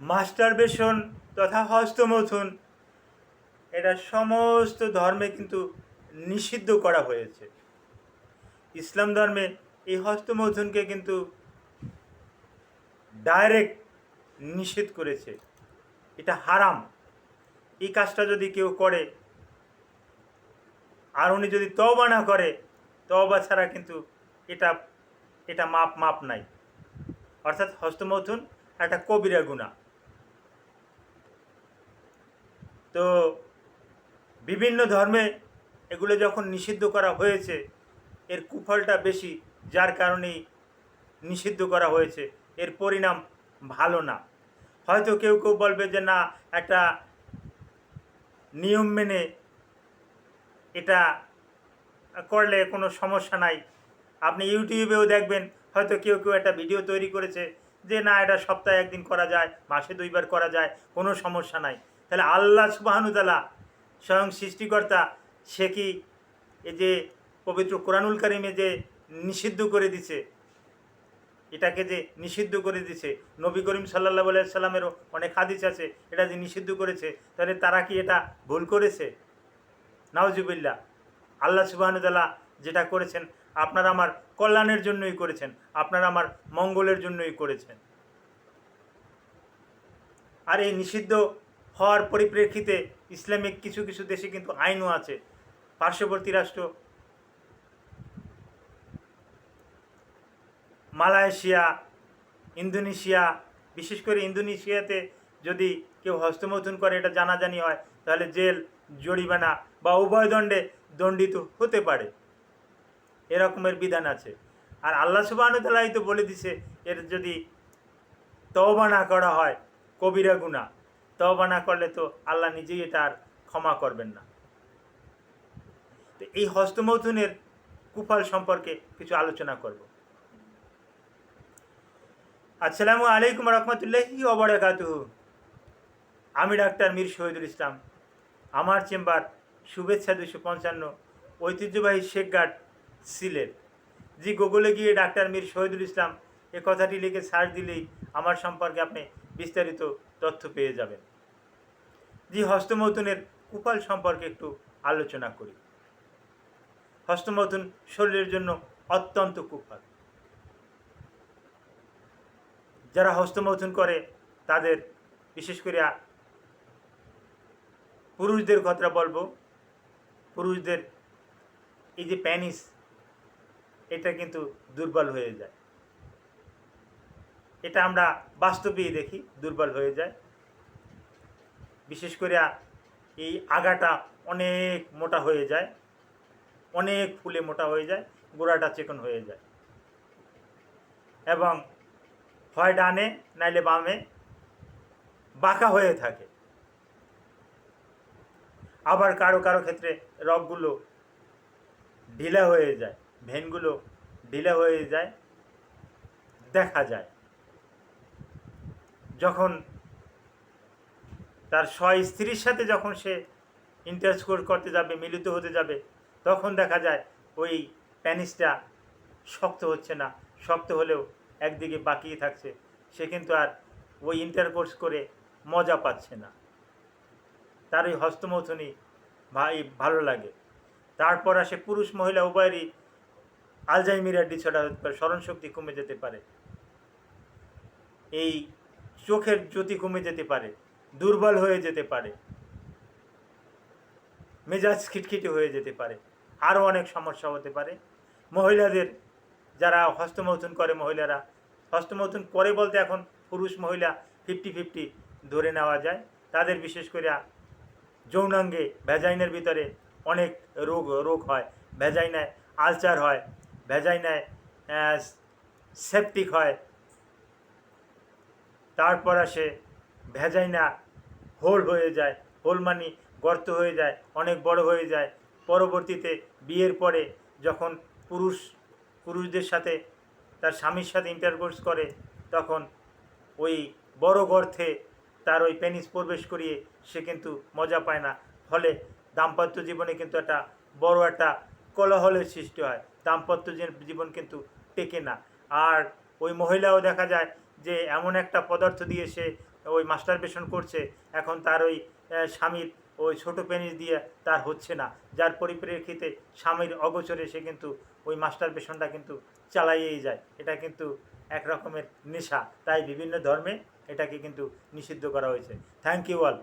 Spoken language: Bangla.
মাস্টারবেশন তথা হস্তমথুন, এটা সমস্ত ধর্মে কিন্তু নিষিদ্ধ করা হয়েছে। ইসলাম ধর্মে এই হস্তমৈথুনকে কিন্তু ডাইরেক্ট নিষেধ করেছে। এটা হারাম। এই কাজটা যদি কেউ করে, আর উনি যদি তওবা না করে, তওবা ছাড়া কিন্তু এটা এটা মাপ মাপ নাই। অর্থাৎ হস্তমৈথুন একটা কবিরা গুণা তো বিভিন্ন ধর্মে এগুলো যখন নিষিদ্ধ করা হয়েছে, এর কুফলটা বেশি, যার কারণেই নিষিদ্ধ করা হয়েছে। এর পরিণাম ভালো না। হয়তো কেউ কেউ বলবে যে, না, একটা নিয়ম মেনে এটা করলে কোনো সমস্যা নাই। আপনি ইউটিউবেও দেখবেন, হয়তো কেউ কেউ একটা ভিডিও তৈরি করেছে যে, না, এটা সপ্তাহে একদিন করা যায়, মাসে দুইবার করা যায়, কোনো সমস্যা নাই। তাহলে আল্লাহ সুবাহানুতালা স্বয়ং সৃষ্টিকর্তা, সে কি এই যে পবিত্র কোরআনুল কারিমে যে নিষিদ্ধ করে দিছে, এটাকে যে নিষিদ্ধ করে দিছে, নবী করিম সাল্লাহ সাল্লামেরও অনেক হাদিস আছে, এটা যে নিষিদ্ধ করেছে, তাহলে তারা কি এটা ভুল করেছে? নাওজুবিল্লা আল্লাহ সুবাহনুতাল্লাহ যেটা করেছেন, আপনারা আমার কল্যাণের জন্যই করেছেন, আপনারা আমার মঙ্গলের জন্যই করেছেন। আর এই নিষিদ্ধ হওয়ার পরিপ্রেক্ষিতে ইসলামিক কিছু কিছু দেশে কিন্তু আইনও আছে। পার্শ্ববর্তী রাষ্ট্র মালয়েশিয়া, ইন্দোনেশিয়া, বিশেষ করে ইন্দোনেশিয়াতে যদি কেউ হস্তমৈথুন করে, এটা জানাজানি হয়, তাহলে জেল, জরিমানা বা উভয় দণ্ডে দণ্ডিত হতে পারে। এরকমের বিধান আছে। আর আল্লাহ সুবাহতালাই তো বলে দিছে, এর যদি তওবা না করা হয়, কবিরা গুণা তওবা না করলে তো আল্লাহ নিজেই এটা আর ক্ষমা করবেন না। তো এই হস্তমৈথুনের কুফল সম্পর্কে কিছু আলোচনা করব। আসসালামু আলাইকুম রহমতুল্লাহি ওবরাকাতুহু আমি ডাক্তার মীর শহীদুল ইসলাম। আমার চেম্বার শুভেচ্ছা দুশো পঞ্চান্ন ঐতিহ্যবাহী শেখঘাট সিলেট। জি গুগলে গিয়ে ডাক্তার মীর শহীদুল ইসলাম এ কথাটি লিখে সার্চ দিলেই আমার সম্পর্কে আপনি বিস্তারিত তথ্য পেয়ে যাবেন। জি, হস্তমৈথুনের কুপাল সম্পর্কে একটু আলোচনা করি। হস্তমৈথুন শরীরের জন্য অত্যন্ত কুপাল। যারা হস্তমৈথুন করে, তাদের বিশেষ করে পুরুষদের কথা বলব। পুরুষদের এই যে প্যানিস, এটা কিন্তু দুর্বল হয়ে যায়। এটা আমরা বাস্তবেই দেখি, দুর্বল হয়ে যায়। বিশেষ করে এই আগাটা অনেক মোটা হয়ে যায়, অনেক ফুলে মোটা হয়ে যায়, গোড়াটা চেকন হয়ে যায়। এবং হয় ডানে, নাইলে বামে বাঁকা হয়ে থাকে। আবার কারও কারও ক্ষেত্রে রগগুলো ঢিলা হয়ে যায়, ভেনগুলো ঢিলা হয়ে যায়, দেখা যায়। যখন তার স্ব স্ত্রীর সাথে যখন সে ইন্টারস্কোর করতে যাবে, মিলিত হতে যাবে, তখন দেখা যায় ওই প্যানিসটা শক্ত হচ্ছে না, শক্ত হলেও একদিকে বাকিয়ে থাকছে। সে কিন্তু আর ওই ইন্টারকোর্স করে মজা পাচ্ছে না। তার ওই হস্তমৈথুনি ভাই ভালো লাগে। তারপর আসে পুরুষ মহিলা, উভয়েরই আলজাইমিরার ডিসঅর্ডার হতে পারে, স্মরণশক্তি কমে যেতে পারে। এই চোখের জ্যোতি কমে যেতে পারে। দুর্বল হয়ে যেতে পারে। মেজাজ খিটখিটে হয়ে যেতে পারে। আরও অনেক সমস্যা হতে পারে। মহিলাদের যারা হস্তমৈথুন করে মহিলারা, হস্তমৈথুন করে বলতে এখন পুরুষ মহিলা ফিফটি ফিফটি ধরে নেওয়া যায়। তাদের বিশেষ করে যৌনাঙ্গে ভ্যাজাইনের ভিতরে অনেক রোগ রোগ হয়। ভ্যাজাইনায় আলচার হয় ভ্যাজাইনায় সেপটিক হয়। তারপর আসে ভ্যাজাইনা হোল হয়ে যায়, হোল মানি গর্ত হয়ে যায়, অনেক বড় হয়ে যায়। পরবর্তীতে বিয়ের পরে যখন পুরুষ, পুরুষদের সাথে তার স্বামীর সাথে ইন্টারকোর্স করে, তখন ওই বড় গর্তে তার ওই পেনিস প্রবেশ করিয়ে সে কিন্তু মজা পায় না। ফলে দাম্পত্য জীবনে কিন্তু একটা বড় একটা কলহলের সৃষ্টি হয়। দাম্পত্য জীবন কিন্তু টেকে না। আর ওই মহিলাও দেখা যায় যে এমন একটা পদার্থ দিয়ে সে ওই মাস্টারবেশন করছে, এখন তার ওই স্বামীর ওই ছোটো পেনিস দিয়ে তার হচ্ছে না। যার পরিপ্রেক্ষিতে স্বামীর অগোচরে সে কিন্তু ওই মাস্টারবেশনটা কিন্তু চালাইয়েই যায়। এটা কিন্তু এক রকমের নেশা। তাই বিভিন্ন ধর্মে এটাকে কিন্তু নিষিদ্ধ করা হয়েছে। Thank you all